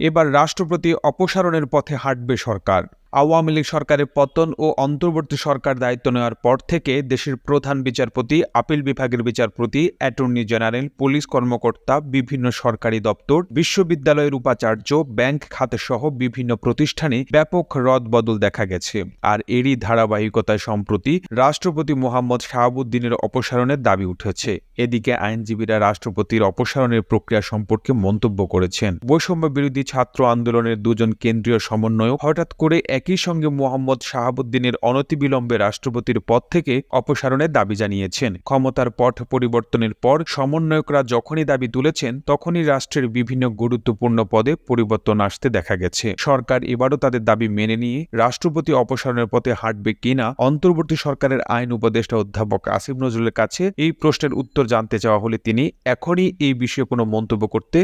এবার রাষ্ট্রপতি অপসারণের পথে হাঁটবে সরকার। আওয়ামী লীগ সরকারের পতন ও অন্তর্বর্তী সরকার দায়িত্ব নেওয়ার পর থেকে দেশের প্রধান বিচারপতি, আপিল বিভাগের বিচারপতি, অ্যাটর্নি জেনারেল, পুলিশ কর্মকর্তা, বিভিন্ন সরকারি দপ্তর, বিশ্ববিদ্যালয়ের উপাচার্য, ব্যাংক খাতেসহ বিভিন্ন প্রতিষ্ঠানে ব্যাপক রদবদল দেখা গেছে। আর এরই ধারাবাহিকতায় সম্প্রতি রাষ্ট্রপতি মোহাম্মদ শাহাবুদ্দিনের অপসারণের দাবি উঠেছে। এদিকে আইনজীবীরা রাষ্ট্রপতির অপসারণের প্রক্রিয়া সম্পর্কে মন্তব্য করেছেন। বৈষম্য বিরোধী ছাত্র আন্দোলনের দুজন কেন্দ্রীয় সমন্বয়ক হঠাৎ করে একই সঙ্গে মোহাম্মদ শাহাবুদ্দিনের অনতিবিলম্বে রাষ্ট্রপতির পদ থেকে অপসারণের দাবি জানিয়েছেন। ক্ষমতার পথ পরিবর্তনের পর সমন্বয়করা যখনই দাবি তুলেছেন, তখনই রাষ্ট্রের বিভিন্ন গুরুত্বপূর্ণ পদে পরিবর্তন আসতে দেখা গেছে। সরকার এবারও তাদের দাবি মেনে নিয়ে রাষ্ট্রপতি অপসারণের পথে হাঁটবে কিনা, অন্তর্বর্তী সরকারের আইন উপদেষ্টা অধ্যাপক আসিফ নজরুলের কাছে এই প্রশ্নের উত্তর জানতে চাওয়া হলে তিনি এখনই এই বিষয়ে কোনো মন্তব্য করতে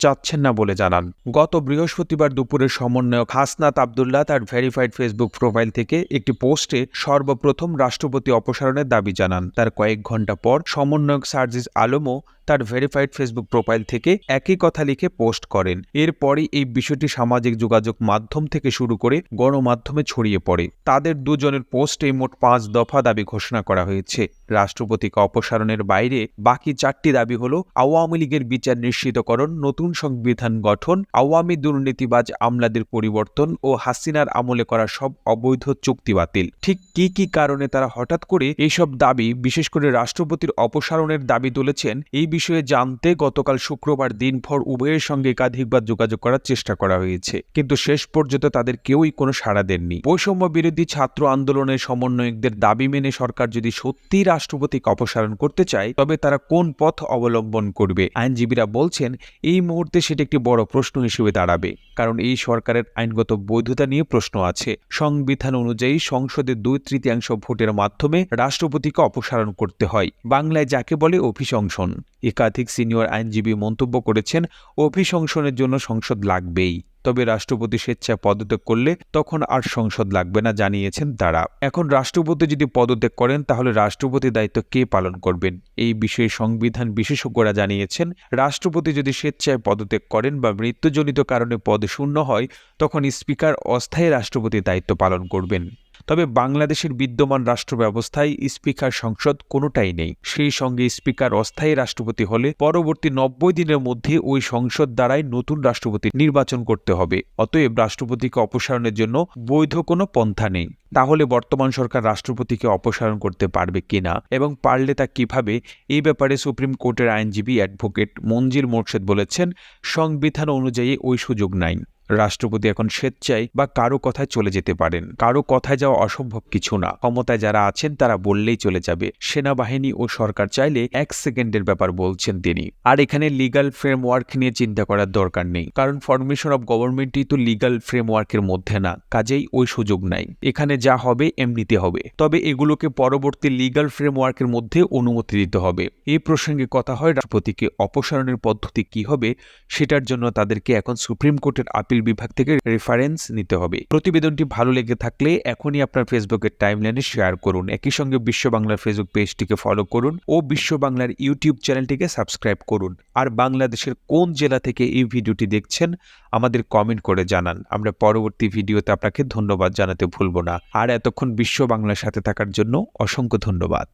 চাচ্ছেন না বলে জানান। গত বৃহস্পতিবার দুপুরে সমন্বয়ক হাসনাত আবদুল্লাহ তার ভেরিফাইড ফেসবুক প্রোফাইল থেকে একটি পোস্টে সর্বপ্রথম রাষ্ট্রপতি অপসারণের দাবি জানান। তার কয়েক ঘণ্টা পর সমন্বয়ক সার্জিস আলমও তার ভেরিফাইড ফেসবুক প্রোফাইল থেকে একই কথা লিখে পোস্ট করেন। এরপরই এই বিষয়টি সামাজিক যোগাযোগ মাধ্যম থেকে শুরু করে গণমাধ্যমে ছড়িয়ে পড়ে। তাদের দুজনের পোস্টে মোট পাঁচ দফা দাবি ঘোষণা করা হয়েছে। রাষ্ট্রপতিকে অপসারণের বাইরে বাকি চারটি দাবি হল আওয়ামী লীগের বিচার নিশ্চিতকরণ, নতুন সংবিধান গঠন, আওয়ামী দুর্নীতিবাজ আমলাদের পরিবর্তন ও হাসিনার আমলে করা সব অবৈধ চুক্তি বাতিল। ঠিক কি কি কারণে তারা হঠাৎ করে এইসব দাবি, বিশেষ করে রাষ্ট্রপতির অপসারণের দাবি তুলেছেন, এই বিষয়ে জানতে গতকাল শুক্রবার দিনভর উভয়ের সঙ্গে একাধিকবার যোগাযোগ করার চেষ্টা করা হয়েছে। কিন্তু শেষ পর্যন্ত তাদের কেউই কোনো সাড়া দেননি। বৈষম্য বিরোধী ছাত্র আন্দোলনের সমন্বয়কদের দাবি মেনে সরকার যদি সত্যি রাষ্ট্রপতিকে অপসারণ করতে চায়, তবে তারা কোন পথ অবলম্বন করবে? আইনজীবীরা বলছেন, এই মুহূর্তে সেটি একটি বড় প্রশ্ন হিসেবে দাঁড়াবে, কারণ এই সরকারের আইনগত বৈধতা নিয়ে প্রশ্ন আছে। সংবিধান অনুযায়ী সংসদে দুই তৃতীয়াংশ ভোটের মাধ্যমে রাষ্ট্রপতিকে অপসারণ করতে হয়। বাংলায় যাকে বলে অভিশংসন। একাধিক সিনিয়র আইনজীবী মন্তব্য করেছেন, অভিশংসনের জন্য সংসদ লাগবেই। তবে রাষ্ট্রপতি স্বেচ্ছায় পদত্যাগ করলে তখন আর সংসদ লাগবে না জানিয়েছেন তারা। এখন রাষ্ট্রপতি যদি পদত্যাগ করেন, তাহলে রাষ্ট্রপতি দায়িত্ব কে পালন করবেন? এই বিষয়ে সংবিধান বিশেষজ্ঞরা জানিয়েছেন, রাষ্ট্রপতি যদি স্বেচ্ছায় পদত্যাগ করেন বা মৃত্যুজনিত কারণে পদ শূন্য হয়, তখন স্পিকার অস্থায়ী রাষ্ট্রপতি দায়িত্ব পালন করবেন। তবে বাংলাদেশের বিদ্যমান রাষ্ট্র ব্যবস্থায় স্পিকার সংসদ কোনোটাই নেই। সেই সঙ্গে স্পিকার অস্থায়ী রাষ্ট্রপতি হলে পরবর্তী নব্বই দিনের মধ্যে ওই সংসদ দ্বারাই নতুন রাষ্ট্রপতি নির্বাচন করতে হবে। অতএব রাষ্ট্রপতিকে অপসারণের জন্য বৈধ কোনো পন্থা নেই। তাহলে বর্তমান সরকার রাষ্ট্রপতিকে অপসারণ করতে পারবে কিনা এবং পারলে তা কীভাবে এই ব্যাপারে সুপ্রিম কোর্টের আইনজীবী অ্যাডভোকেট মঞ্জির মোর্শেদ বলেছেন, সংবিধান অনুযায়ী ওই সুযোগ নাই। রাষ্ট্রপতি এখন স্বেচ্ছায় বা কারও কথায় চলে যেতে পারেন। কারও কথায় যাওয়া অসম্ভব কিছু না। ক্ষমতায় যারা আছেন, তারা বললেই চলে যাবে। সেনাবাহিনী ও সরকার চাইলে এক সেকেন্ডের ব্যাপার বলছেন তিনি। আর এখানে লিগাল ফ্রেমওয়ার্ক নিয়ে চিন্তা করার দরকার নেই। কারণ ফরমেশন অব গভর্নমেন্টই তো লিগাল ফ্রেমওয়ার্কের মধ্যে না। কাজেই ওই সুযোগ নাই। এখানে যা হবে, এমনিতে হবে। তবে এগুলোকে পরবর্তী লিগাল ফ্রেমওয়ার্কের মধ্যে অনুমতি দিতে হবে। এ প্রসঙ্গে কথা হয় রাষ্ট্রপতিকে অপসারণের পদ্ধতি কি হবে, সেটার জন্য তাদেরকে এখন সুপ্রিম কোর্টের আপিল আপিল বিভাগ থেকে রেফারেন্স নিতে হবে। প্রতিবেদনটি ভালো লেগে থাকলে এখনই আপনার ফেসবুকের টাইমলাইনে শেয়ার করুন। একই সঙ্গে বিশ্ব বাংলার ফেসবুক পেজটিকে ফলো করুন ও বিশ্ব বাংলার ইউটিউব চ্যানেলটিকে সাবস্ক্রাইব করুন। আর বাংলাদেশের কোন জেলা থেকে এই ভিডিওটি দেখছেন, আমাদের কমেন্ট করে জানান। আমরা পরবর্তী ভিডিওতে আপনাকে ধন্যবাদ জানাতে ভুলব না। আর এতক্ষণ বিশ্ব বাংলার সাথে থাকার জন্য অসংখ্য ধন্যবাদ।